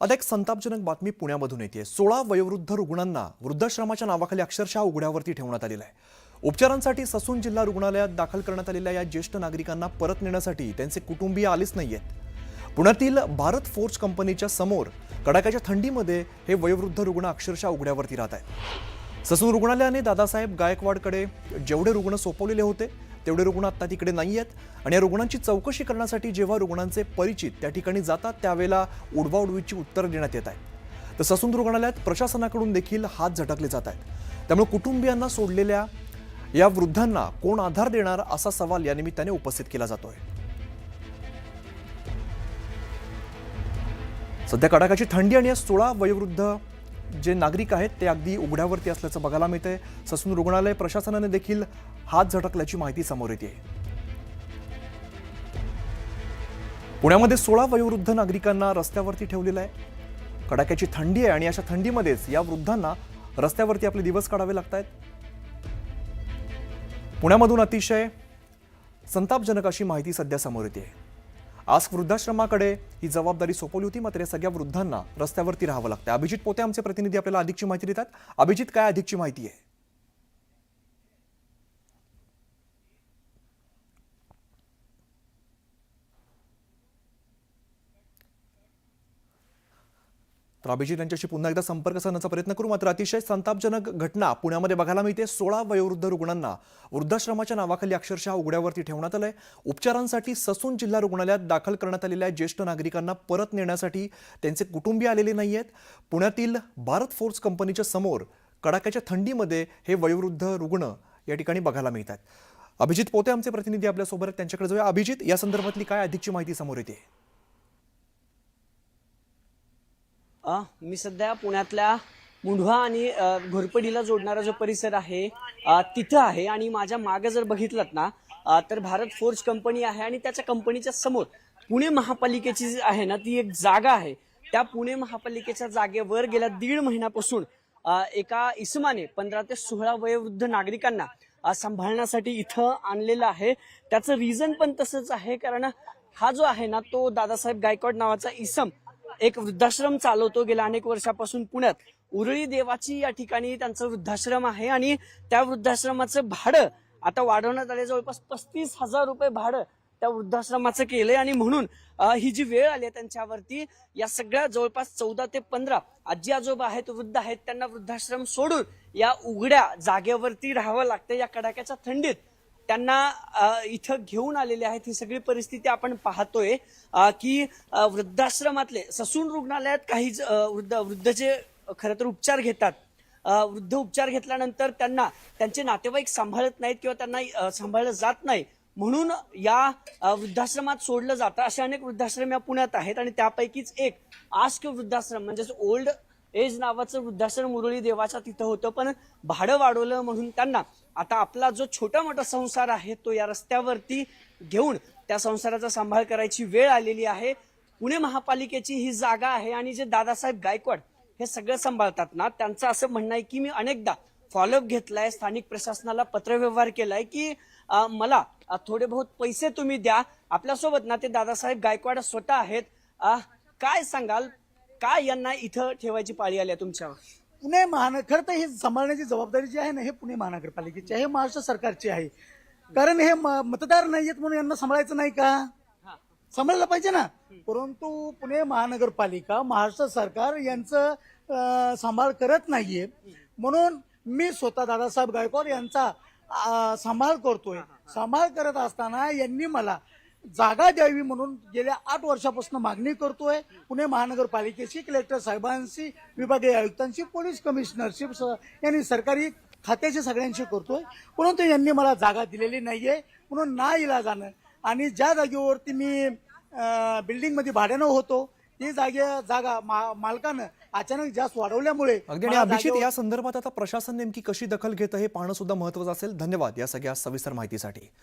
आता एक संतापजनक बातमी पुण्यामधून येते सोळा वयोवृद्ध रुग्णांना वृद्धाश्रमाच्या नावाखाली अक्षरशः उघड्यावरती ठेवण्यात आलेलं आहे. उपचारांसाठी ससून जिल्हा रुग्णालयात दाखल करण्यात आलेल्या या ज्येष्ठ नागरिकांना परत नेण्यासाठी त्यांचे कुटुंबीय आलेच नाहीयेत. पुण्यातील भारत फोर्ज कंपनीच्या समोर कडाक्याच्या थंडीमध्ये हे वयोवृद्ध रुग्ण अक्षरशः उघड्यावरती राहत आहेत. ससून रुग्णालयाने दादासाहेब गायकवाडकडे जेवढे रुग्ण सोपवलेले होते तेवढे रुग्ण आत्ता तिकडे नाही आहेत. आणि या रुग्णांची चौकशी करण्यासाठी जेव्हा रुग्णांचे परिचित त्या ठिकाणी जातात त्यावेळेला उडवाउडवीची उत्तरं देण्यात येत आहेत तर ससून रुग्णालयात प्रशासनाकडून देखील हात झटकले जात आहेत. त्यामुळे कुटुंबियांना सोडलेल्या या वृद्धांना कोण आधार देणार असा सवाल या निमित्ताने उपस्थित केला जातोय. सध्या कडाकाची थंडी आणि या सोळा वयोवृद्ध जे नागरिक आहेत ते अगदी उघड्यावरती असल्याचं बघायला मिळतंय. ससून रुग्णालय प्रशासनाने देखील हात झटकल्याची माहिती समोर येते पुण्यामध्ये सोळा वयोवृद्ध नागरिकांना रस्त्यावरती ठेवलेलं आहे. कडाक्याची थंडी आहे आणि अशा थंडीमध्येच या वृद्धांना रस्त्यावरती आपले दिवस काढावे लागत आहेत पुण्यामधून अतिशय संतापजनक अशी माहिती सध्या समोर येते आज वृद्धाश्रमाकडे ही जबाबदारी सोपवली होती मात्र या सगळ्या वृद्धांना रस्त्यावरती राहावं लागतं अभिजित पोते आमचे प्रतिनिधी आपल्याला अधिकची माहिती देतात. अभिजित काय अधिकची माहिती आहे? तर अभिजित यांच्याशी पुन्हा एकदा संपर्क साधण्याचा प्रयत्न करू. मात्र अतिशय संतापजनक घटना पुण्यामध्ये बघायला मिळते. सोळा वयोवृद्ध रुग्णांना वृद्धाश्रमाच्या नावाखाली अक्षरशः उघड्यावरती ठेवण्यात आलंय. उपचारांसाठी ससून जिल्हा रुग्णालयात दाखल करण्यात आलेल्या ज्येष्ठ नागरिकांना परत नेण्यासाठी त्यांचे कुटुंबीय आलेले नाही आहेत पुण्यातील भारत फोर्स कंपनीच्या समोर कडाक्याच्या थंडीमध्ये हे वयोवृद्ध रुग्ण या ठिकाणी बघायला मिळतात अभिजित पोते आमचे प्रतिनिधी आपल्यासोबत त्यांच्याकडे जाऊया. अभिजित या संदर्भातली काय अधिकची माहिती समोर येते अ, मी सध्या पुण्यातल्या मुंढवा आणि घोरपडीला जोडणारा जो परिसर आहे तिथं आहे. आणि माझ्या मागे जर बघितलं ना तर भारत फोर्ज कंपनी आहे आणि त्याच्या कंपनीच्या समोर पुणे महापालिकेची जी आहे ना ती एक जागा आहे. त्या पुणे महापालिकेच्या जागेवर गेल्या दीड महिन्यापासून एका इसमाने पंधरा ते सोळा वयोवृद्ध नागरिकांना सांभाळण्यासाठी इथं आणलेलं आहे. त्याचं रिझन पण तसंच आहे कारण हा जो आहे ना तो दादासाहेब गायकवाड नावाचा इसम एक वृद्धाश्रम चालवतो. गेल्या अनेक वर्षापासून पुण्यात उरळी देवाची या ठिकाणी त्यांचं वृद्धाश्रम आहे आणि त्या वृद्धाश्रमाचं भाडं आता वाढवण्यात आले जवळपास पस्तीस हजार रुपये भाडं त्या वृद्धाश्रमाचं केलंय आणि म्हणून ही जी वेळ आली आहे त्यांच्यावरती या सगळ्या जवळपास चौदा ते पंधरा आजी आजोबा आहेत वृद्ध आहेत त्यांना वृद्धाश्रम सोडून या उघड्या जागेवरती राहावं लागतं. या कडाक्याच्या थंडीत त्यांना इथं घेऊन आलेले आहेत. ही सगळी परिस्थिती आपण पाहतोय की वृद्धाश्रमातले ससून रुग्णालयात काही वृद्ध वृद्ध जे खरं तर उपचार घेतात वृद्ध उपचार घेतल्यानंतर त्यांना त्यांचे नातेवाईक सांभाळत नाहीत किंवा त्यांना सांभाळलं जात नाही. म्हणून या वृद्धाश्रमात सोडलं जातं. असे अनेक वृद्धाश्रम या पुण्यात आहेत आणि त्यापैकीच एक आस्क वृद्धाश्रम म्हणजेच ओल्ड एज नावाचं वृद्धाश्रम मुरळी देवाच्या तिथं होतं. पण भाडं वाढवलं म्हणून त्यांना आता आपला जो छोटा मोठा संसार आहे तो या रस्त्यावरती घेऊन त्या संसाराचा सांभाळ करायची वेळ आलेली आहे. पुणे महापालिकेची ही जागा आहे आणि जे दादासाहेब गायकवाड हे सगळं सांभाळतात ना त्यांचं असं म्हणणं आहे की मी अनेकदा फॉलोअप घेतलाय स्थानिक प्रशासनाला पत्रव्यवहार केलाय की मला थोडे बहुत पैसे तुम्ही द्या. आपल्यासोबत ना ते दादासाहेब गायकवाड स्वतः आहेत. काय सांगाल? काय यांना इथं ठेवायची पाळी आली तुमच्यावर? पुणे महानगर खरं तर हे सांभाळण्याची जबाबदारी जी आहे ना हे पुणे महानगरपालिकेची आहे हे महाराष्ट्र सरकारची आहे. कारण हे म- मतदार नाही आहेत म्हणून यांना सांभाळायचं नाही का? सांभाळलं पाहिजे ना. परंतु पुणे महानगरपालिका महाराष्ट्र सरकार यांचं अं, सांभाळ करत नाहीये. म्हणून मी स्वतः दादासाहेब गायकवाड यांचा अं, सांभाळ करतोय. सांभाळ करत असताना यांनी मला जागा द्यावी म्हणून गेल्या आठ वर्षापासून मागणी करतोय. पुणे महानगरपालिकेची कलेक्टर साहेबांशी विभागीय आयुक्तांशी पोलीस कमिशनरशी यांनी सरकारी खात्याशी सगळ्यांशी करतोय. परंतु यांनी मला जागा दिलेली नाहीये म्हणून ना इला जाणं आणि ज्या जागेवरती मी बिल्डिंगमध्ये भाड्यानं होतो ती जागे जागा मा- मालकानं अचानक जास्त वाढवल्यामुळे जागेवर- या संदर्भात आता प्रशासन नेमकी कशी दखल घेतं हे पाहणं सुद्धा महत्वाचं असेल. धन्यवाद या सगळ्या सविस्तर माहितीसाठी.